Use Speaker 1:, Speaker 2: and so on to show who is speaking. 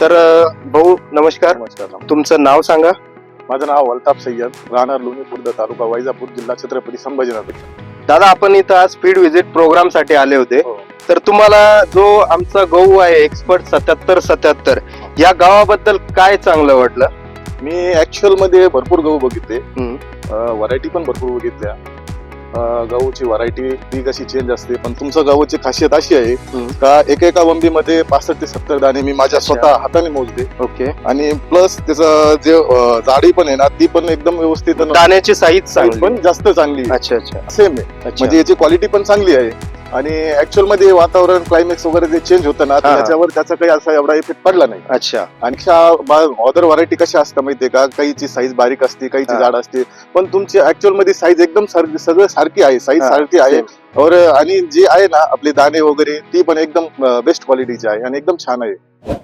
Speaker 1: तर भाऊ नमस्कार.
Speaker 2: नमस्कार
Speaker 1: तुमचं नाव सांगा.
Speaker 2: माझं नाव अल्ताफ सय्यद राहणार लोणी खुर्द तालुका वैजापूर जिल्हा छत्रपती संभाजीनगर.
Speaker 1: दादा आपण इथं आज स्पीड विजिट प्रोग्रामसाठी आले होते.
Speaker 2: हो.
Speaker 1: तर तुम्हाला जो आमचा गहू आहे एक्सपर्ट सत्याहत्तर सत्याहत्तर या गावाबद्दल काय चांगलं वाटलं?
Speaker 2: मी ऍक्च्युअलमध्ये भरपूर गहू बघितले.
Speaker 1: हम्म.
Speaker 2: व्हरायटी पण भरपूर बघितल्या. गहूची व्हरायटी ती कशी चेंज असते पण तुमचं गहूची खासियत अशी आहे. का एकेका वंबीमध्ये पासष्ट ते सत्तर दाणे मी माझ्या. स्वतः हाताने मोजले
Speaker 1: ओके.
Speaker 2: आणि प्लस त्याचं जे जाडी पण आहे ना ती पण एकदम व्यवस्थित
Speaker 1: दाण्याची साईज
Speaker 2: पण जास्त चांगली
Speaker 1: अच्छा अच्छा.
Speaker 2: सेम आहे. म्हणजे याची क्वालिटी पण चांगली आहे. आणि ऍक्च्युअलमध्ये वातावरण क्लायमॅक्स वगैरे जे चेंज होतं ना. त्याच्यावर त्याचा काही असा एवढा इफेक्ट पडला नाही.
Speaker 1: अच्छा.
Speaker 2: आणि अदर व्हरायटी कशा असतात माहितीये का? काहीची साईज बारीक असते काहीची. जाड असते. पण तुमची ऍक्च्युअलमध्ये साईज एकदम सगळं सारखी आहे साईज सारखी आहे. और आणि जी आहे ना आपले दाणे वगैरे ती पण एकदम बेस्ट क्वालिटीची आहे आणि एकदम छान आहे.